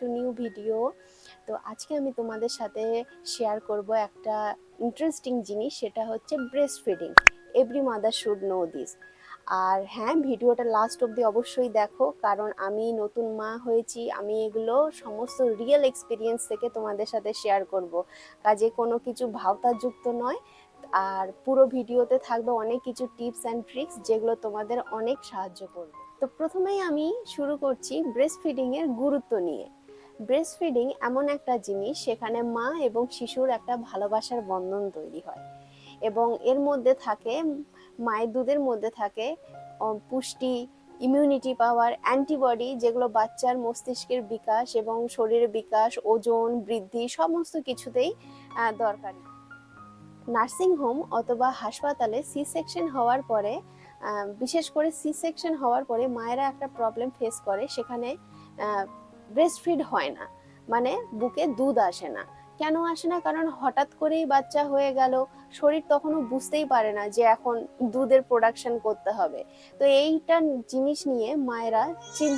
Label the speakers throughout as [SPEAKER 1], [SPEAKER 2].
[SPEAKER 1] Two new video তো আজকে আমি তোমাদের সাথে শেয়ার করব একটা ইন্টারেস্টিং জিনিস, সেটা হচ্ছে breastfeeding every mother should know this আর হ্যাঁ ভিডিওটা লাস্ট অবধি অবশ্যই দেখো, কারণ আমি নতুন মা হয়েছি, আমি এগুলো সমস্ত রিয়েল এক্সপিরিয়েন্স থেকে তোমাদের সাথে শেয়ার করব। কাজে কোনো কিছু ভাবতাযুক্ত নয়, আর পুরো ভিডিওতে থাকবে অনেক কিছু টিপস অ্যান্ড ট্রিক্স যেগুলো তোমাদের অনেক সাহায্য করবে। তো প্রথমেই আমি শুরু করছি ব্রেস্ট ফিডিংয়ের গুরুত্ব নিয়ে। ব্রেস্ট ফিডিং এমন একটা জিনিস সেখানে মা এবং শিশুর একটা ভালোবাসার বন্ধন তৈরি হয়। এবং এর মধ্যে থাকে, মায়ের দুধের মধ্যে থাকে পুষ্টি ইমিউনিটি পাওয়ার অ্যান্টিবডি যেগুলো বাচ্চার মস্তিষ্কের বিকাশ এবং শরীরের বিকাশ, ওজন, বৃদ্ধি সমস্ত কিছুতেই দরকারি। নার্সিং হোম অথবা হাসপাতালে সি সেকশন হওয়ার পরে বিশেষ করে সি সেকশন হওয়ার পরে মায়েরা একটা প্রবলেম ফেস করে, সেখানে ব্রেস্ট ফিড হয় না। মানে বুকে দুধ আসে না। কেন আসে না? কারণ হঠাৎ করেই বাচ্চা হয়ে গেল, শরীর তখনও বুঝতেই পারে না যে এখন দুধের প্রোডাকশন করতে হবে। তো এইটা জিনিস নিয়ে মায়েরা চিন,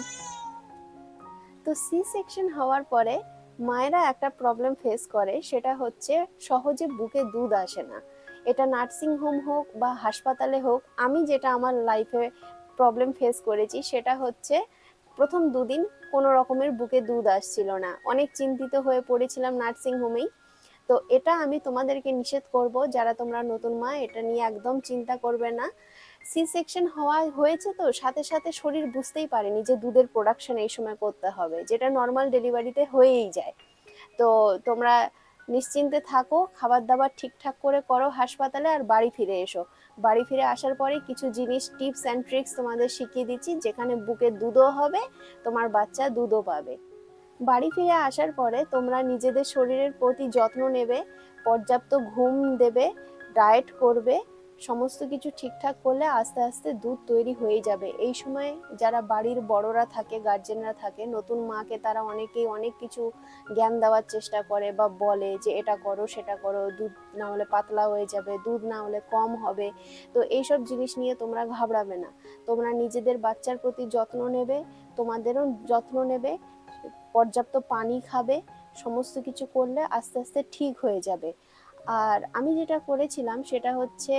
[SPEAKER 1] তো সি সেকশন হওয়ার পরে মায়েরা একটা প্রবলেম ফেস করে, সেটা হচ্ছে সহজে বুকে দুধ আসে না। এটা নার্সিং হোম হোক বা হাসপাতালে হোক, আমি যেটা আমার লাইফে প্রবলেম ফেস করেছি, সেটা হচ্ছে প্রথম দুদিন কোনো রকমের বুকে দুধ আসছিল না। অনেক চিন্তিত হয়ে পড়েছিলাম নার্সিং হোমেই তো এটা আমি তোমাদেরকে নিষেধ করব, যারা তোমরা নতুন মা, এটা নিয়ে একদম চিন্তা করবে না। সি সেকশন হওয়া হয়েছে তো, সাথে সাথে শরীর বুঝতেই পারেনি যে দুধের প্রোডাকশন এই সময় করতে হবে, যেটা নর্মাল ডেলিভারিতে হয়েই যায়। তো তোমরা নিশ্চিন্তে থাকো, খাবার দাবার ঠিকঠাক করে করো হাসপাতালে আর বাড়ি ফিরে এসো। বাড়ি ফিরে আসার পরে কিছু জিনিস টিপস অ্যান্ড ট্রিক্স তোমাদের শিখিয়ে দিচ্ছি, যেখানে বুকে দুধও হবে, তোমার বাচ্চা দুধও পাবে। বাড়ি ফিরে আসার পরে তোমরা নিজেদের শরীরের প্রতি যত্ন নেবে, পর্যাপ্ত ঘুম দেবে ডায়েট করবে সমস্ত কিছু ঠিকঠাক করলে আস্তে আস্তে দুধ তৈরি হয়ে যাবে। এই সময় যারা বাড়ির বড়রা থাকে গার্জেনরা থাকে, নতুন মাকে তারা অনেকেই অনেক কিছু জ্ঞান দেওয়ার চেষ্টা করে বা বলে যে, এটা করো, সেটা করো, দুধ না হলে পাতলা হয়ে যাবে, দুধ না হলে কম হবে। তো এইসব জিনিস নিয়ে তোমরা ঘাবড়াবে না। তোমরা নিজেদের বাচ্চার প্রতি যত্ন নেবে, তোমাদেরও যত্ন নেবে, পর্যাপ্ত পানি খাবে, সমস্ত কিছু করলে আস্তে আস্তে ঠিক হয়ে যাবে। আর আমি যেটা করেছিলাম সেটা হচ্ছে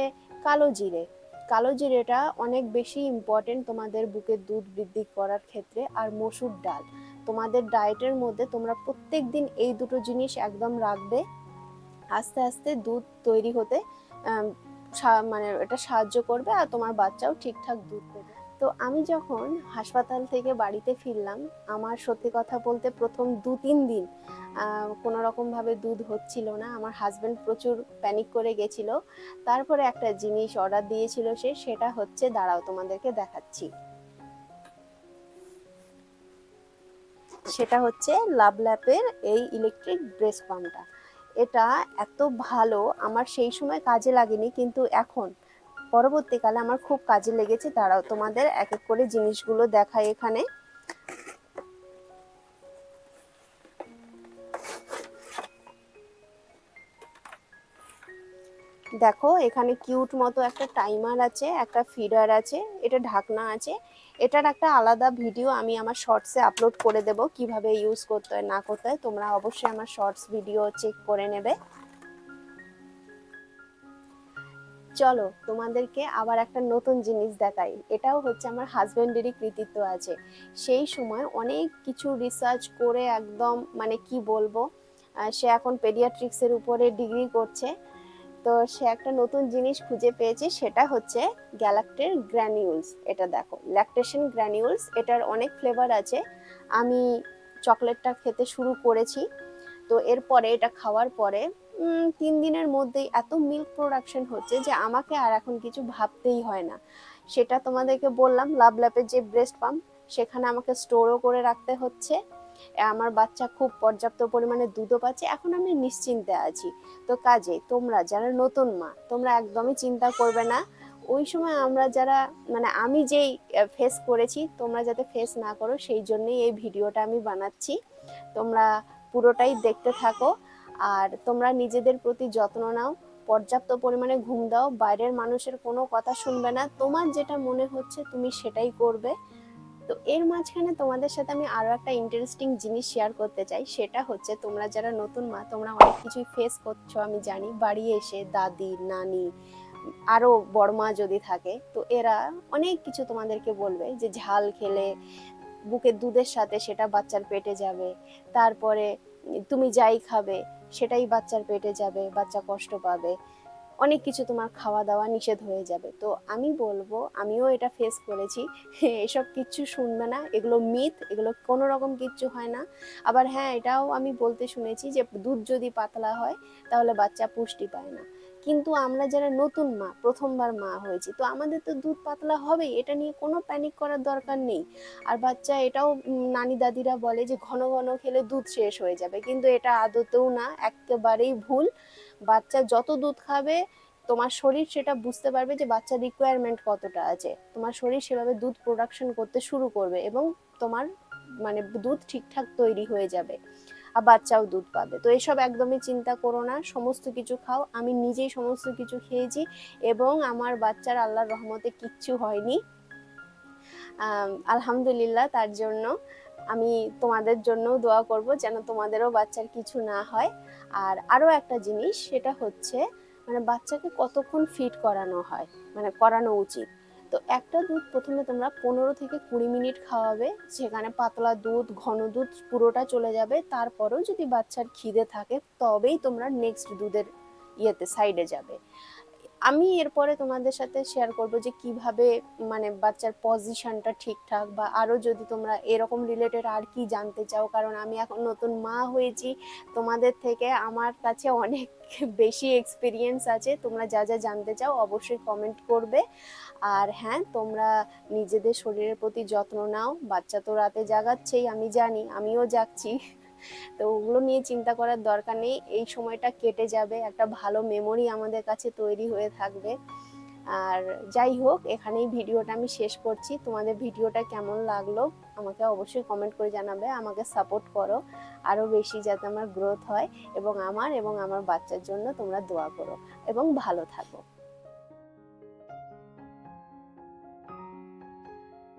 [SPEAKER 1] কালো জিরে। কালো জিরেটা অনেক বেশি ইম্পর্টেন্ট তোমাদের বুকের দুধ বৃদ্ধি করার ক্ষেত্রে আর মসুর ডাল। তোমাদের ডায়েটের মধ্যে তোমরা প্রত্যেক দিন এই দুটো জিনিস একদম রাখবে। আস্তে আস্তে দুধ তৈরি হতে মানে এটা সাহায্য করবে আর তোমার বাচ্চাও ঠিকঠাক দুধ দেবে তো আমি যখন হাসপাতাল থেকে বাড়িতে ফিরলাম, আমার সত্যি কথা বলতে প্রথম দু তিন দিন কোনো রকমভাবে দুধ হচ্ছিল না, আমার হাজব্যান্ড প্রচুর প্যানিক করে গেছিল। তারপরে একটা জিনিস অর্ডার দিয়েছিল সে, সেটা হচ্ছে, দাঁড়াও তোমাদেরকে দেখাচ্ছি। সেটা হচ্ছে লাভ ল্যাপের এই ইলেকট্রিক ব্রেস্ট পাম্পটা এটা এত ভালো, আমার সেই সময় কাজে লাগেনি, কিন্তু এখন পরবর্তীকালে আমার খুব কাজে লেগেছে তারাও তোমাদের এক এক করে জিনিসগুলো দেখাই এখানে। দেখো, এখানে কিউট মতো একটা টাইমার আছে, একটা ফিডার আছে, এটা ঢাকনা আছে। এটার একটা আলাদা ভিডিও আমি আমার শর্টসে আপলোড করে দেব, কীভাবে ইউজ করতে হয়, না করতে হয়, তোমরা অবশ্যই আমার শর্টস ভিডিও চেক করে নেবে। চলো, তোমাদেরকে আবার একটা নতুন জিনিস দেখাই। এটাও হচ্ছে আমার হাজব্যান্ডেরই কৃতিত্ব আছে। সেই সময় অনেক কিছু রিসার্চ করে একদম মানে কি বলব সে এখন পেডিয়াট্রিক্সের উপরে ডিগ্রি করছে। তো সে একটা নতুন জিনিস খুঁজে পেয়েছে, সেটা হচ্ছে গ্যালাক্টের গ্র্যানিউলস এটা দেখো ল্যাকটেশন গ্র্যানিউলস এটার অনেক ফ্লেভার আছে। আমি চকলেটটা খেতে শুরু করেছি। তো এরপরে এটা খাওয়ার পরে তিন দিনের মধ্যেই এত মিল্ক প্রোডাকশন হচ্ছে যে আমাকে আর এখন কিছু ভাবতেই হয় না। সেটা তোমাদেরকে বললাম লাভ ল্যাপের যে ব্রেস্ট পাম্প সেখানে আমাকে স্টোরও করে রাখতে হচ্ছে। আমার বাচ্চা খুব পর্যাপ্ত পরিমাণে দুধও পাচ্ছে। এখন আমি নিশ্চিন্তে আছি। তো কাজে, তোমরা যারা নতুন মা, তোমরা একদমই চিন্তা করবে না। ওই সময় আমরা যারা মানে আমি যেই ফেস করেছি, তোমরা যাতে ফেস না করো, সেই জন্যই এই ভিডিওটা আমি বানাচ্ছি। তোমরা পুরোটাই দেখতে থাকো। আর তোমরা নিজেদের প্রতি যত্ন নাও, পর্যাপ্ত পরিমাণে ঘুম দাও, বাইরের মানুষের কোনো কথা শুনবে না, তোমার যেটা মনে হচ্ছে তুমি সেটাই করবে। তো এর মাঝখানে তোমাদের সাথে আমি আরও একটা ইন্টারেস্টিং জিনিস শেয়ার করতে চাই, সেটা হচ্ছে তোমরা যারা নতুন মা, তোমরা অনেক কিছুই ফেস করছ, আমি জানি, বাড়ি এসে দাদি, নানি আরও বড় মা যদি থাকে, তো এরা অনেক কিছু তোমাদেরকে বলবে যে ঝাল খেলে বুকের দুধের সাথে সেটা বাচ্চার পেটে যাবে, তারপরে তুমি যাই খাবে সেটাই বাচ্চার পেটে যাবে, বাচ্চা কষ্ট পাবে। অনেক কিছু তোমার খাওয়া দাওয়া নিষেধ হয়ে যাবে। তো আমি বলব, আমিও এটা ফেস করেছি। এসব কিচ্ছু শুনবে না। এগুলো মিথ এগুলো কোনো রকম কিচ্ছু হয় না। আবার হ্যাঁ এটাও আমি বলতে শুনেছি যে দুধ যদি পাতলা হয়, তাহলে বাচ্চা পুষ্টি পায় না। কিন্তু আমরা যারা নতুন মা, প্রথমবার মা হয়েছি, তো আমাদের তো দুধ পাতলা হবেই, এটা নিয়ে কোনো প্যানিক করার দরকার নেই। আর বাচ্চা এটাও নানি দাদিরা বলে যে ঘন ঘন খেলে দুধ শেষ হয়ে যাবে, কিন্তু এটা আদতেও না, একেবারেই ভুল। বাচ্চা যত দুধ খাবে, তোমার শরীর সেটা বুঝতে পারবে যে বাচ্চার রিকোয়ারমেন্ট কতটা আছে। তোমার শরীর সেভাবে দুধ প্রোডাকশন করতে শুরু করবে এবং তোমার মানে দুধ ঠিকঠাক তৈরি হয়ে যাবে। আর বাচ্চাও দুধ পাবে। তো এসব একদমই চিন্তা করো না, সমস্ত কিছু খাও। আমি নিজেই সমস্ত কিছু খেয়েছি এবং আমার বাচ্চার আল্লাহর রহমতে কিচ্ছু হয়নি। আলহামদুলিল্লাহ তার জন্য আমি তোমাদের জন্যও দোয়া করব যেন তোমাদেরও বাচ্চার কিছু না হয়। আর আরও একটা জিনিস, সেটা হচ্ছে মানে বাচ্চাকে কতক্ষণ ফিট করানো হয় মানে করানো উচিত। তো একটা দুধ প্রথমে তোমরা পনেরো থেকে কুড়ি মিনিট খাওয়াবে, সেখানে পাতলা দুধ, ঘন দুধ পুরোটা চলে যাবে। তারপরেও যদি বাচ্চার খিদে থাকে, তবেই তোমরা নেক্সট দুধের ইয়েতে সাইডে যাবে। আমি এরপরে তোমাদের সাথে শেয়ার করব যে কীভাবে মানে বাচ্চার পজিশনটা ঠিকঠাক বা আরও যদি তোমরা এরকম রিলেটেড আর কি জানতে চাও, কারণ আমি এখন নতুন মা হয়েছি, তোমাদের থেকে আমার কাছে অনেক বেশি এক্সপিরিয়েন্স আছে, তোমরা যা যা জানতে চাও অবশ্যই কমেন্ট করবে। আর হ্যাঁ তোমরা নিজেদের শরীরের প্রতি যত্ন নাও, বাচ্চা তো রাতে জাগাচ্ছেই, আমি জানি, আমিও জাগছি। তো ওগুলো নিয়ে চিন্তা করার দরকার নেই। এই সময়টা কেটে যাবে, একটা ভালো মেমোরি আমাদের কাছে তৈরি হয়ে থাকবে। আর যাই হোক, এখানেই ভিডিওটা আমি শেষ করছি। তোমাদের ভিডিওটা কেমন লাগল আমাকে অবশ্যই কমেন্ট করে জানাবে। আমাকে সাপোর্ট করো আরও বেশি যাতে আমার গ্রোথ হয় এবং আমার এবং আমার বাচ্চার জন্য তোমরা দোয়া করো এবং ভালো থাকো।